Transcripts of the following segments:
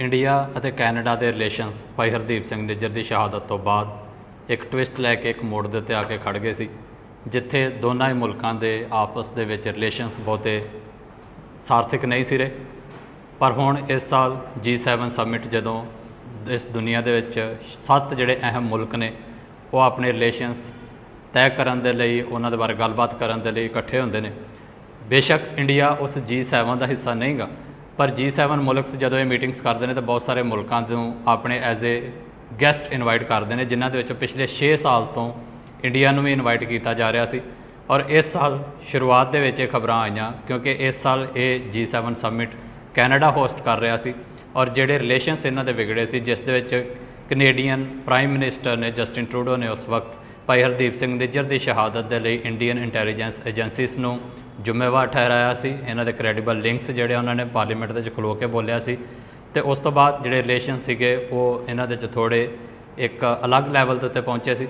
India ਅਤੇ Canada ਦੇ relations ਭਾਈ ਹਰਦੀਪ ਸਿੰਘ ਨਿੱਜਰ ਦੀ ਸ਼ਹਾਦਤ ਤੋਂ ਬਾਅਦ ਇੱਕ ਟਵਿਸਟ ਲੈ ਕੇ ਇੱਕ ਮੋੜ ਦੇ ਉੱਤੇ ਆ ਕੇ ਖੜ ਗਏ ਸੀ, ਜਿੱਥੇ ਦੋਨਾਂ ਹੀ ਮੁਲਕਾਂ ਦੇ ਆਪਸ ਦੇ ਵਿੱਚ ਰਿਲੇਸ਼ਨਸ ਬਹੁਤੇ ਸਾਰਥਿਕ ਨਹੀਂ ਸੀ ਰਹੇ। ਪਰ ਹੁਣ ਇਸ ਸਾਲ G7 ਸਮਿਟ ਜਦੋਂ ਇਸ ਦੁਨੀਆ ਦੇ ਵਿੱਚ ਸੱਤ ਜਿਹੜੇ ਅਹਿਮ ਮੁਲਕ ਨੇ, ਉਹ ਆਪਣੇ ਰਿਲੇਸ਼ਨਸ ਤੈਅ ਕਰਨ ਦੇ ਲਈ, ਉਹਨਾਂ ਦੇ ਬਾਰੇ ਗੱਲਬਾਤ ਕਰਨ ਦੇ ਲਈ ਇਕੱਠੇ ਹੁੰਦੇ ਨੇ। ਬੇਸ਼ੱਕ ਇੰਡੀਆ ਉਸ G7 ਦਾ ਹਿੱਸਾ ਨਹੀਂਗਾ। ਪਰ G7 ਮੁਲਕ ਜਦੋਂ ਇਹ ਮੀਟਿੰਗਸ ਕਰਦੇ ਨੇ ਤਾਂ ਬਹੁਤ ਸਾਰੇ ਮੁਲਕਾਂ ਤੋਂ ਆਪਣੇ ਐਜ਼ ਏ ਗੈਸਟ ਇਨਵਾਈਟ ਕਰਦੇ ਨੇ, ਜਿਨ੍ਹਾਂ ਦੇ ਵਿੱਚ ਪਿਛਲੇ 6 ਸਾਲ ਤੋਂ ਇੰਡੀਆ ਨੂੰ ਵੀ ਇਨਵਾਈਟ ਕੀਤਾ ਜਾ ਰਿਹਾ ਸੀ। ਔਰ ਇਸ ਸਾਲ ਸ਼ੁਰੂਆਤ ਦੇ ਵਿੱਚ ਇਹ ਖਬਰਾਂ ਆਈਆਂ, ਕਿਉਂਕਿ ਇਸ ਸਾਲ ਇਹ G7 ਸਮਿਟ ਕੈਨੇਡਾ ਹੋਸਟ ਕਰ ਰਿਹਾ ਸੀ ਔਰ ਜਿਹੜੇ ਰਿਲੇਸ਼ਨਸ ਇਹਨਾਂ ਦੇ ਵਿਗੜੇ ਸੀ, ਜਿਸ ਦੇ ਵਿੱਚ ਕੈਨੇਡੀਅਨ ਪ੍ਰਾਈਮ ਮਿਨਿਸਟਰ ਨੇ ਜਸਟਿਨ ਟਰੂਡੋ ਨੇ ਉਸ ਵਕਤ ਭਾਈ ਹਰਦੀਪ ਸਿੰਘ ਨਿੱਜਰ ਦੀ ਸ਼ਹਾਦਤ ਦੇ ਲਈ ਇੰਡੀਅਨ ਇੰਟੈਲੀਜੈਂਸ ਏਜੰਸੀਜ਼ ਨੂੰ ਜ਼ਿੰਮੇਵਾਰ ਠਹਿਰਾਇਆ ਸੀ। ਇਹਨਾਂ ਦੇ ਕ੍ਰੈਡੀਬਲ ਲਿੰਕਸ ਜਿਹੜੇ ਉਹਨਾਂ ਨੇ ਪਾਰਲੀਮੈਂਟ ਦੇ ਵਿੱਚ ਖਲੋ ਕੇ ਬੋਲਿਆ ਸੀ। ਤੇ ਉਸ ਤੋਂ ਬਾਅਦ ਜਿਹੜੇ ਰਿਲੇਸ਼ਨ ਸੀਗੇ, ਉਹ ਇਹਨਾਂ ਦੇ ਚ ਥੋੜੇ ਇੱਕ ਅਲੱਗ ਲੈਵਲ ਦੇ ਉੱਤੇ ਪਹੁੰਚੇ ਸੀ।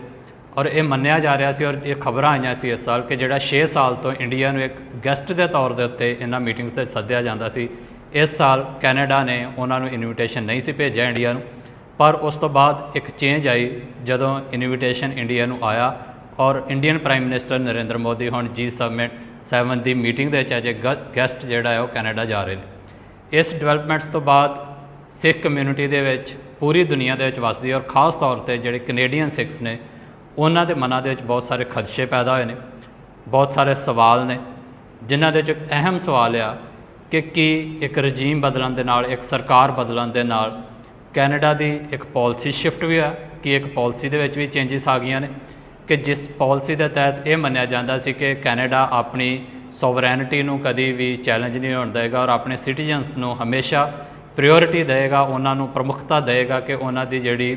ਔਰ ਇਹ ਮੰਨਿਆ ਜਾ ਰਿਹਾ ਸੀ ਔਰ ਇਹ ਖਬਰਾਂ ਆਈਆਂ ਸੀ ਇਸ ਸਾਲ ਕਿ ਜਿਹੜਾ 6 ਸਾਲ ਤੋਂ ਇੰਡੀਆ ਨੂੰ ਇੱਕ ਗੈਸਟ ਦੇ ਤੌਰ ਦੇ ਉੱਤੇ ਇਹਨਾਂ ਮੀਟਿੰਗਸ ਤੇ ਸੱਦਿਆ ਜਾਂਦਾ ਸੀ। ਇਸ ਸਾਲ ਕੈਨੇਡਾ ਨੇ ਉਹਨਾਂ ਨੂੰ ਇਨਵੀਟੇਸ਼ਨ ਨਹੀਂ ਸੀ ਭੇਜਿਆ ਇੰਡੀਆ ਨੂੰ। ਪਰ ਉਸ ਤੋਂ ਬਾਅਦ ਇੱਕ ਚੇਂਜ ਆਈ ਜਦੋਂ ਇਨਵੀਟੇਸ਼ਨ ਇੰਡੀਆ ਨੂੰ ਆਇਆ। ਔਰ Indian prime minister Narendra Modi ਹੁਣ ਜੀ ਸਬਮਿਟ 7 ਦੀ ਮੀਟਿੰਗ ਦੇ ਵਿੱਚ ਅਜੇ ਗੈਸਟ ਜਿਹੜਾ ਹੈ ਉਹ ਕੈਨੇਡਾ ਜਾ ਰਹੇ ਨੇ। ਇਸ ਡਿਵੈਲਪਮੈਂਟਸ ਤੋਂ ਬਾਅਦ ਸਿੱਖ ਕਮਿਊਨਿਟੀ ਦੇ ਵਿੱਚ ਪੂਰੀ ਦੁਨੀਆ ਦੇ ਵਿੱਚ ਵਸਦੀ ਔਰ ਖਾਸ ਤੌਰ ਤੇ ਜਿਹੜੇ ਕੈਨੇਡੀਅਨ ਸਿੱਖਸ ਨੇ, ਉਹਨਾਂ ਦੇ ਮਨਾਂ ਦੇ ਵਿੱਚ ਬਹੁਤ ਸਾਰੇ ਖਦਸ਼ੇ ਪੈਦਾ ਹੋਏ ਨੇ, ਬਹੁਤ ਸਾਰੇ ਸਵਾਲ ਨੇ, ਜਿਨ੍ਹਾਂ ਦੇ ਵਿੱਚ ਅਹਿਮ ਸਵਾਲ ਆ ਕਿ ਕੀ ਇੱਕ ਰਜੀਮ ਬਦਲਣ ਦੇ ਨਾਲ, ਇੱਕ ਸਰਕਾਰ ਬਦਲਣ ਦੇ ਨਾਲ ਕੈਨੇਡਾ ਦੀ ਇੱਕ ਪਾਲਿਸੀ ਸ਼ਿਫਟ ਵੀ ਆ, ਕਿ ਇੱਕ ਪਾਲਿਸੀ ਦੇ ਵਿੱਚ ਵੀ ਚੇਂਜਸ ਆ ਗਈਆਂ ਨੇ ਕਿ ਜਿਸ ਪਾਲਿਸੀ ਦੇ ਤਹਿਤ ਇਹ ਮੰਨਿਆ ਜਾਂਦਾ ਸੀ ਕਿ ਕੈਨੇਡਾ ਆਪਣੀ ਸੋਵਰੈਨਿਟੀ ਨੂੰ ਕਦੀ ਵੀ ਚੈਲੰਜ ਨਹੀਂ ਹੋਣ ਦੇਗਾ ਔਰ ਆਪਣੇ ਸਿਟੀਜ਼ਨਸ ਨੂੰ ਹਮੇਸ਼ਾ ਪ੍ਰਾਇੋਰਟੀ ਦੇਵੇਗਾ ਉਹਨਾਂ ਨੂੰ ਪ੍ਰਮੁੱਖਤਾ ਦੇਵੇਗਾ ਕਿ ਉਹਨਾਂ ਦੀ ਜਿਹੜੀ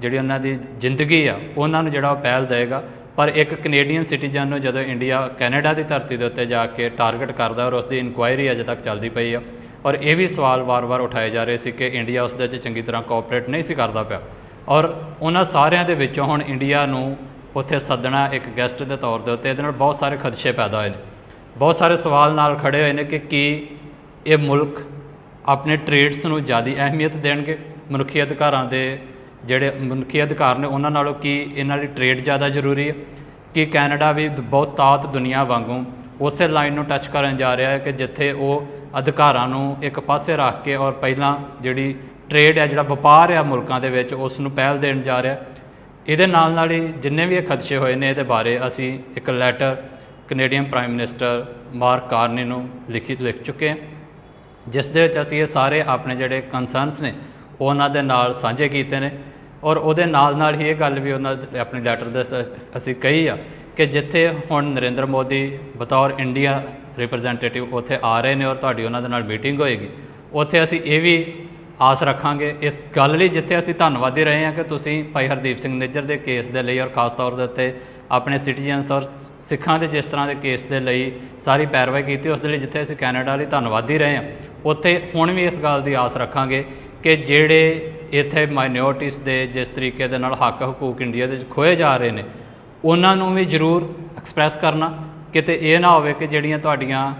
ਜਿਹੜੀ ਉਹਨਾਂ ਦੀ ਜ਼ਿੰਦਗੀ ਆ, ਉਹਨਾਂ ਨੂੰ ਜਿਹੜਾ ਉਹ ਪਹਿਲ ਦੇਵੇਗਾ ਪਰ ਇੱਕ ਕੈਨੇਡੀਅਨ ਸਿਟੀਜ਼ਨ ਨੂੰ ਜਦੋਂ ਇੰਡੀਆ ਕੈਨੇਡਾ ਦੀ ਧਰਤੀ ਦੇ ਉੱਤੇ ਜਾ ਕੇ ਟਾਰਗੇਟ ਕਰਦਾ ਔਰ ਉਸ ਦੀ ਇਨਕੁਆਇਰੀ ਅਜੇ ਤੱਕ ਚੱਲਦੀ ਪਈ ਆ, ਔਰ ਇਹ ਵੀ ਸਵਾਲ ਵਾਰ-ਵਾਰ ਉਠਾਏ ਜਾ ਰਹੇ ਸੀ ਕਿ ਇੰਡੀਆ ਉਸ ਦੇ ਵਿੱਚ ਚੰਗੀ ਤਰ੍ਹਾਂ ਕੋਆਪਰੇਟ ਨਹੀਂ ਸੀ ਕਰਦਾ ਪਿਆ। ਔਰ ਉਹਨਾਂ ਸਾਰਿਆਂ ਦੇ ਵਿੱਚੋਂ ਹੁਣ ਇੰਡੀਆ ਨੂੰ ਉੱਥੇ ਸੱਦਣਾ ਇੱਕ ਗੈਸਟ ਦੇ ਤੌਰ ਦੇ ਉੱਤੇ, ਇਹਦੇ ਨਾਲ ਬਹੁਤ ਸਾਰੇ ਖਦਸ਼ੇ ਪੈਦਾ ਹੋਏ ਨੇ। ਬਹੁਤ ਸਾਰੇ ਸਵਾਲ ਨਾਲ ਖੜੇ ਹੋਏ ਨੇ ਕਿ ਕੀ ਇਹ ਮੁਲਕ ਆਪਣੇ ਟ੍ਰੇਡਸ ਨੂੰ ਜ਼ਿਆਦਾ ਅਹਿਮੀਅਤ ਦੇਣਗੇ? ਮਨੁੱਖੀ ਅਧਿਕਾਰਾਂ ਦੇ ਜਿਹੜੇ ਮਨੁੱਖੀ ਅਧਿਕਾਰ ਨੇ, ਉਹਨਾਂ ਨਾਲੋਂ ਕੀ ਇਹਨਾਂ ਲਈ ਟ੍ਰੇਡ ਜ਼ਿਆਦਾ ਜ਼ਰੂਰੀ ਹੈ? ਕਿ ਕੈਨੇਡਾ ਵੀ ਬਹੁਤ ਤਾਤ ਦੁਨੀਆ ਵਾਂਗੂ ਉਸੇ ਲਾਈਨ ਨੂੰ ਟੱਚ ਕਰਨ ਜਾ ਰਿਹਾ ਹੈ ਕਿ ਜਿੱਥੇ ਉਹ ਅਧਿਕਾਰਾਂ ਨੂੰ ਇੱਕ ਪਾਸੇ ਰੱਖ ਕੇ ਔਰ ਪਹਿਲਾਂ ਜਿਹੜੀ ਟ੍ਰੇਡ ਹੈ, ਜਿਹੜਾ ਵਪਾਰ ਹੈ ਮੁਲਕਾਂ ਦੇ ਵਿੱਚ, ਉਸ ਨੂੰ ਪਹਿਲ ਦੇਣ ਜਾ ਰਿਹਾ ਇਹਦੇ ਨਾਲ ਨਾਲ ਹੀ ਜਿੰਨੇ ਵੀ ਇਹ ਖਦਸ਼ੇ ਹੋਏ ਨੇ ਇਹਦੇ ਬਾਰੇ ਅਸੀਂ ਇੱਕ letter Canadian prime minister Mark Carney ਨੂੰ ਲਿਖੀ, ਲਿਖ ਚੁੱਕੇ ਹਾਂ, ਜਿਸ ਦੇ ਵਿੱਚ ਅਸੀਂ ਇਹ ਸਾਰੇ ਆਪਣੇ ਜਿਹੜੇ ਕੰਸਰਨਸ ਨੇ, ਉਹਨਾਂ ਦੇ ਨਾਲ ਸਾਂਝੇ ਕੀਤੇ ਨੇ ਔਰ ਉਹਦੇ ਨਾਲ ਨਾਲ ਹੀ ਇਹ ਗੱਲ ਵੀ ਉਹਨਾਂ ਦੇ, ਆਪਣੇ ਲੈਟਰ ਦੇ ਅਸੀਂ ਕਹੀ ਆ ਕਿ ਜਿੱਥੇ ਹੁਣ ਨਰਿੰਦਰ ਮੋਦੀ ਬਤੌਰ ਇੰਡੀਆ ਰਿਪਰੈਜ਼ੈਂਟੇਟਿਵ ਉੱਥੇ ਆ ਰਹੇ ਨੇ ਔਰ ਤੁਹਾਡੀ ਉਹਨਾਂ ਦੇ ਨਾਲ ਮੀਟਿੰਗ ਹੋਏਗੀ, ਉੱਥੇ ਅਸੀਂ ਇਹ ਵੀ ਆਸ ਰੱਖਾਂਗੇ। ਇਸ ਗੱਲ ਲਈ ਜਿੱਥੇ ਅਸੀਂ ਧੰਨਵਾਦੀ ਰਹੇ ਹਾਂ ਕਿ ਤੁਸੀਂ ਭਾਈ ਹਰਦੀਪ ਸਿੰਘ ਨਿੱਜਰ ਦੇ ਕੇਸ ਦੇ ਲਈ ਔਰ ਖਾਸ ਤੌਰ ਦੇ ਉੱਤੇ ਆਪਣੇ ਸਿਟੀਜ਼ਨਸ ਔਰ ਸਿੱਖਾਂ ਦੇ ਜਿਸ ਤਰ੍ਹਾਂ ਦੇ ਕੇਸ ਦੇ ਲਈ ਸਾਰੀ ਪੈਰਵਾਈ ਕੀਤੀ, ਉਸ ਦੇ ਲਈ ਜਿੱਥੇ ਅਸੀਂ ਕੈਨੇਡਾ ਲਈ ਧੰਨਵਾਦੀ ਰਹੇ ਹਾਂ, ਉੱਥੇ ਹੁਣ ਵੀ ਇਸ ਗੱਲ ਦੀ ਆਸ ਰੱਖਾਂਗੇ ਕਿ ਜਿਹੜੇ ਇੱਥੇ ਮਾਈਨੋਰਟੀਜ਼ ਦੇ ਜਿਸ ਤਰੀਕੇ ਦੇ ਨਾਲ ਹੱਕ ਹਕੂਕ ਇੰਡੀਆ ਦੇ ਵਿੱਚ ਖੋਏ ਜਾ ਰਹੇ ਨੇ, ਉਹਨਾਂ ਨੂੰ ਵੀ ਜ਼ਰੂਰ ਐਕਸਪ੍ਰੈਸ ਕਰਨਾ, ਕਿਤੇ ਇਹ ਨਾ ਹੋਵੇ ਕਿ ਜਿਹੜੀਆਂ ਤੁਹਾਡੀਆਂ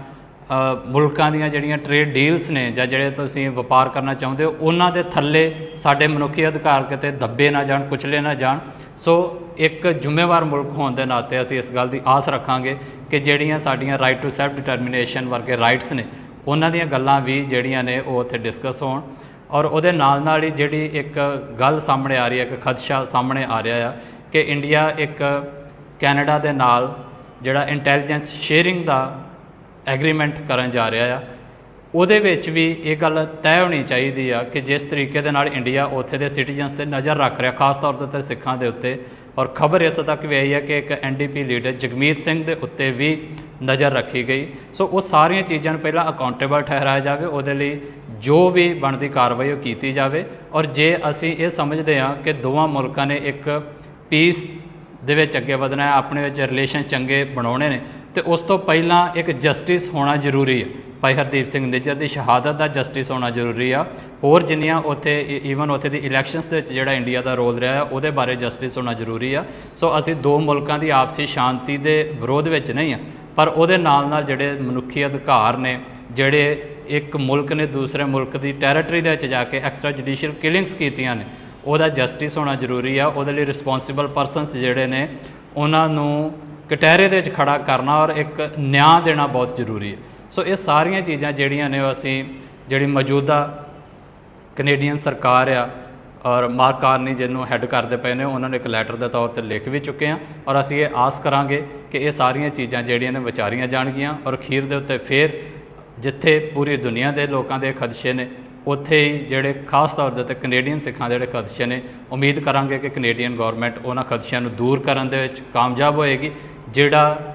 ਮੁਲਕਾਂ ਦੀਆਂ ਜਿਹੜੀਆਂ ਟ੍ਰੇਡ ਡੀਲਸ ਨੇ ਜਾਂ ਜਿਹੜੇ ਤੁਸੀਂ ਵਪਾਰ ਕਰਨਾ ਚਾਹੁੰਦੇ ਹੋ, ਉਹਨਾਂ ਦੇ ਥੱਲੇ ਸਾਡੇ ਮਨੁੱਖੀ ਅਧਿਕਾਰ ਕਿਤੇ ਦੱਬੇ ਨਾ ਜਾਣ, ਕੁਚਲੇ ਨਾ ਜਾਣ। ਸੋ ਇੱਕ ਜ਼ਿੰਮੇਵਾਰ ਮੁਲਕ ਹੋਣ ਦੇ ਨਾਤੇ ਅਸੀਂ ਇਸ ਗੱਲ ਦੀ ਆਸ ਰੱਖਾਂਗੇ ਕਿ ਜਿਹੜੀਆਂ ਸਾਡੀਆਂ ਰਾਈਟ ਟੂ ਸੈਲਫ ਡਿਟਰਮੀਨੇਸ਼ਨ ਵਰਗੇ ਰਾਈਟਸ ਨੇ, ਉਹਨਾਂ ਦੀਆਂ ਗੱਲਾਂ ਵੀ ਜਿਹੜੀਆਂ ਨੇ ਉਹ ਉੱਥੇ ਡਿਸਕਸ ਹੋਣ। ਔਰ ਉਹਦੇ ਨਾਲ ਨਾਲ ਹੀ ਜਿਹੜੀ ਇੱਕ ਗੱਲ ਸਾਹਮਣੇ ਆ ਰਹੀ ਹੈ, ਇੱਕ ਖਦਸ਼ਾ ਸਾਹਮਣੇ ਆ ਰਿਹਾ ਆ ਕਿ ਇੰਡੀਆ ਇੱਕ ਕੈਨੇਡਾ ਦੇ ਨਾਲ ਜਿਹੜਾ ਇੰਟੈਲੀਜੈਂਸ ਸ਼ੇਅਰਿੰਗ ਦਾ ਐਗਰੀਮੈਂਟ ਕਰਨ ਜਾ ਰਿਹਾ ਆ। ਉਹਦੇ ਵਿੱਚ ਵੀ ਇਹ ਗੱਲ ਤੈਅ ਹੋਣੀ ਚਾਹੀਦੀ ਆ ਕਿ ਜਿਸ ਤਰੀਕੇ ਦੇ ਨਾਲ ਇੰਡੀਆ ਉੱਥੇ ਦੇ ਸਿਟੀਜ਼ਨਸ ਤੇ ਨਜ਼ਰ ਰੱਖ ਰਿਹਾ, ਖਾਸ ਤੌਰ ਦੇ ਉੱਤੇ ਸਿੱਖਾਂ ਦੇ ਉੱਤੇ। ਔਰ ਖਬਰ ਇੱਥੋਂ ਤੱਕ ਵੀ ਆਈ ਹੈ ਕਿ ਇੱਕ ਐਨਡੀਪੀ ਲੀਡਰ ਜਗਮੀਤ ਸਿੰਘ ਦੇ ਉੱਤੇ ਵੀ ਨਜ਼ਰ ਰੱਖੀ ਗਈ। ਸੋ ਉਹ ਸਾਰੀਆਂ ਚੀਜ਼ਾਂ ਨੂੰ ਪਹਿਲਾਂ ਅਕਾਊਂਟੇਬਲ ਠਹਿਰਾਇਆ ਜਾਵੇ, ਉਹਦੇ ਲਈ ਜੋ ਵੀ ਬਣਦੀ ਕਾਰਵਾਈ ਉਹ ਕੀਤੀ ਜਾਵੇ। ਔਰ ਜੇ ਅਸੀਂ ਇਹ ਸਮਝਦੇ ਹਾਂ ਕਿ ਦੋਵਾਂ ਮੁਲਕਾਂ ਨੇ ਇੱਕ ਪੀਸ ਦੇ ਵਿੱਚ ਅੱਗੇ ਵਧਣਾ ਹੈ, ਆਪਣੇ ਵਿੱਚ ਰਿਲੇਸ਼ਨ ਚੰਗੇ ਬਣਾਉਣੇ ਨੇ ਤੇ ਉਸ ਤੋਂ ਪਹਿਲਾਂ ਇੱਕ ਜਸਟਿਸ ਹੋਣਾ ਜ਼ਰੂਰੀ ਹੈ। ਭਾਈ ਹਰਦੀਪ ਸਿੰਘ ਨਿੱਜਰ ਦੀ ਸ਼ਹਾਦਤ ਦਾ ਜਸਟਿਸ ਹੋਣਾ ਜ਼ਰੂਰੀ ਆ। ਹੋਰ ਜਿੰਨੀਆਂ ਉੱਥੇ ਈਵਨ ਉੱਥੇ ਦੀ ਇਲੈਕਸ਼ਨਸ ਦੇ ਵਿੱਚ ਜਿਹੜਾ ਇੰਡੀਆ ਦਾ ਰੋਲ ਰਿਹਾ, ਉਹਦੇ ਬਾਰੇ ਜਸਟਿਸ ਹੋਣਾ ਜ਼ਰੂਰੀ ਆ। ਸੋ ਅਸੀਂ ਦੋ ਮੁਲਕਾਂ ਦੀ ਆਪਸੀ ਸ਼ਾਂਤੀ ਦੇ ਵਿਰੋਧ ਵਿੱਚ ਨਹੀਂ ਆ, ਪਰ ਉਹਦੇ ਨਾਲ ਨਾਲ ਜਿਹੜੇ ਮਨੁੱਖੀ ਅਧਿਕਾਰ ਨੇ, ਜਿਹੜੇ ਇੱਕ ਮੁਲਕ ਨੇ ਦੂਸਰੇ ਮੁਲਕ ਦੀ ਟੈਰੀਟਰੀ ਦੇ ਵਿੱਚ ਜਾ ਕੇ ਐਕਸਟਰਾ ਜੁਡੀਸ਼ੀਅਲ ਕਿਲਿੰਗਸ ਕੀਤੀਆਂ ਨੇ, ਉਹਦਾ ਜਸਟਿਸ ਹੋਣਾ ਜ਼ਰੂਰੀ ਆ। ਉਹਦੇ ਲਈ ਰਿਸਪੌਂਸਿਬਲ ਪਰਸਨਸ ਜਿਹੜੇ ਨੇ, ਉਹਨਾਂ ਨੂੰ ਕਟਹਿਰੇ ਦੇ ਵਿੱਚ ਖੜਾ ਕਰਨਾ ਔਰ ਇੱਕ ਨਿਆਂ ਦੇਣਾ ਬਹੁਤ ਜ਼ਰੂਰੀ ਹੈ। ਸੋ ਇਹ ਸਾਰੀਆਂ ਚੀਜ਼ਾਂ ਜਿਹੜੀਆਂ ਨੇ ਉਹ ਅਸੀਂ ਜਿਹੜੀ ਮੌਜੂਦਾ ਕੈਨੇਡੀਅਨ ਸਰਕਾਰ ਆ ਔਰ ਮਾਰਕ ਕਾਰਨੀ ਜਿਹਨੂੰ ਹੈੱਡ ਕਰਦੇ ਪਏ ਨੇ, ਉਹਨਾਂ ਨੇ ਇੱਕ ਲੈਟਰ ਦੇ ਤੌਰ ਤੇ ਲਿਖ ਵੀ ਚੁੱਕੇ ਆ ਔਰ ਅਸੀਂ ਇਹ ਆਸ ਕਰਾਂਗੇ ਕਿ ਇਹ ਸਾਰੀਆਂ ਚੀਜ਼ਾਂ ਜਿਹੜੀਆਂ ਨੇ ਵਿਚਾਰੀਆਂ ਜਾਣਗੀਆਂ ਔਰ ਅਖੀਰ ਦੇ ਉੱਤੇ ਫੇਰ ਜਿੱਥੇ ਪੂਰੀ ਦੁਨੀਆ ਦੇ ਲੋਕਾਂ ਦੇ ਖਦਸ਼ੇ ਨੇ, ਉੱਥੇ ਹੀ ਜਿਹੜੇ ਖਾਸ ਤੌਰ ਦੇ ਉੱਤੇ ਕੈਨੇਡੀਅਨ ਸਿੱਖਾਂ ਦੇ ਜਿਹੜੇ ਖਦਸ਼ੇ ਨੇ, ਉਮੀਦ ਕਰਾਂਗੇ ਕਿ ਕੈਨੇਡੀਅਨ ਗਵਰਨਮੈਂਟ ਉਹਨਾਂ ਖਦਸ਼ਿਆਂ ਨੂੰ ਦੂਰ ਕਰਨ ਦੇ ਵਿੱਚ ਕਾਮਯਾਬ ਹੋਏਗੀ ਜਿਹੜਾ,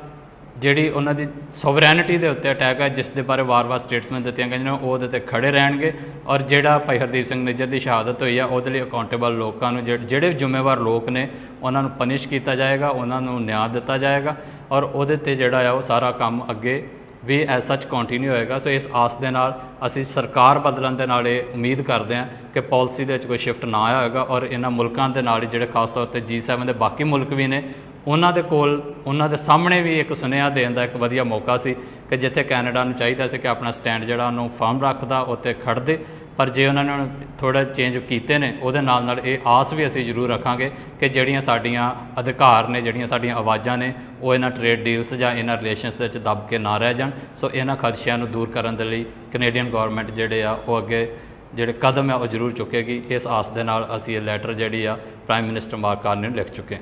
ਜਿਹੜੀ ਉਹਨਾਂ ਦੀ ਸੋਵਰੈਨਿਟੀ ਦੇ ਉੱਤੇ ਅਟੈਕ ਹੈ ਜਿਸ ਦੇ ਬਾਰੇ ਵਾਰ-ਵਾਰ ਸਟੇਟਸਮੈਂਟ ਦਿੱਤੀਆਂ ਗਈਆਂ ਨੇ, ਉਹ ਉਹਦੇ ਤੇ ਖੜੇ ਰਹਿਣਗੇ ਔਰ ਜਿਹੜਾ ਭਾਈ ਹਰਦੀਪ ਸਿੰਘ ਨਿੱਜਰ ਦੀ ਸ਼ਹਾਦਤ ਹੋਈ ਆ, ਉਹਦੇ ਲਈ ਅਕਾਊਂਟੇਬਲ ਲੋਕਾਂ ਨੂੰ, ਜਿਹੜੇ ਜਿਹੜੇ ਜ਼ਿੰਮੇਵਾਰ ਲੋਕ ਨੇ, ਉਹਨਾਂ ਨੂੰ ਪਨਿਸ਼ ਕੀਤਾ ਜਾਏਗਾ, ਉਹਨਾਂ ਨੂੰ ਨਿਆਂ ਦਿੱਤਾ ਜਾਏਗਾ ਔਰ ਉਹਦੇ ਤੇ ਜਿਹੜਾ ਆ, ਉਹ ਸਾਰਾ ਕੰਮ ਅੱਗੇ ਵੀ ਐਸ ਸੱਚ ਕੰਟੀਨਿਊ ਹੋਏਗਾ। ਸੋ ਇਸ ਆਸ ਦੇ ਨਾਲ ਅਸੀਂ ਸਰਕਾਰ ਬਦਲਣ ਦੇ ਨਾਲ ਇਹ ਉਮੀਦ ਕਰਦੇ ਹਾਂ ਕਿ ਪਾਲਿਸੀ ਦੇ ਵਿੱਚ ਕੋਈ ਸ਼ਿਫਟ ਨਾ ਆਇਆ ਹੋਏਗਾ ਔਰ ਇਹਨਾਂ ਮੁਲਕਾਂ ਦੇ ਨਾਲ ਜਿਹੜੇ ਖਾਸ ਤੌਰ ਤੇ G7 ਦੇ ਬਾਕੀ ਮੁਲਕ ਵੀ ਨੇ ਉਹਨਾਂ ਦੇ ਕੋਲ, ਉਹਨਾਂ ਦੇ ਸਾਹਮਣੇ ਵੀ ਇੱਕ ਸੁਨੇਹਾ ਦੇਣ ਦਾ ਇੱਕ ਵਧੀਆ ਮੌਕਾ ਸੀ ਕਿ ਜਿੱਥੇ ਕੈਨੇਡਾ ਨੂੰ ਚਾਹੀਦਾ ਸੀ ਕਿ ਆਪਣਾ ਸਟੈਂਡ ਜਿਹੜਾ ਉਹਨੂੰ ਫਾਰਮ ਰੱਖਦਾ ਉੱਤੇ ਖੜਦੇ ਪਰ ਜੇ ਉਹਨਾਂ ਨੇ ਥੋੜਾ ਚੇਂਜ ਕੀਤੇ ਨੇ, ਉਹਦੇ ਨਾਲ ਨਾਲ ਇਹ ਆਸ ਵੀ ਅਸੀਂ ਜ਼ਰੂਰ ਰੱਖਾਂਗੇ ਕਿ ਜਿਹੜੀਆਂ ਸਾਡੀਆਂ ਅਧਿਕਾਰ ਨੇ, ਜਿਹੜੀਆਂ ਸਾਡੀਆਂ ਆਵਾਜ਼ਾਂ ਨੇ, ਉਹ ਇਹਨਾਂ ਟ੍ਰੇਡ ਡੀਲਸ ਜਾਂ ਇਹਨਾਂ ਰਿਲੇਸ਼ਨਸ ਦੇ ਵਿੱਚ ਦਬ ਕੇ ਨਾ ਰਹਿ ਜਾਣ। ਸੋ ਇਹਨਾਂ ਖਦਸ਼ਿਆਂ ਨੂੰ ਦੂਰ ਕਰਨ ਦੇ ਲਈ ਕੈਨੇਡੀਅਨ ਗਵਰਨਮੈਂਟ ਜਿਹੜੇ ਆ, ਉਹ ਅੱਗੇ ਜਿਹੜੇ ਕਦਮ ਆ, ਉਹ ਜ਼ਰੂਰ ਚੁੱਕੇਗੀ। ਇਸ ਆਸ ਦੇ ਨਾਲ ਅਸੀਂ ਇਹ ਲੈਟਰ ਜਿਹੜੀ ਆ ਪ੍ਰਾਈਮ ਮਿਨਿਸਟਰ ਮਾਰਕ ਕਾਰਨੀ ਨੂੰ ਲਿਖ ਚੁੱਕੇ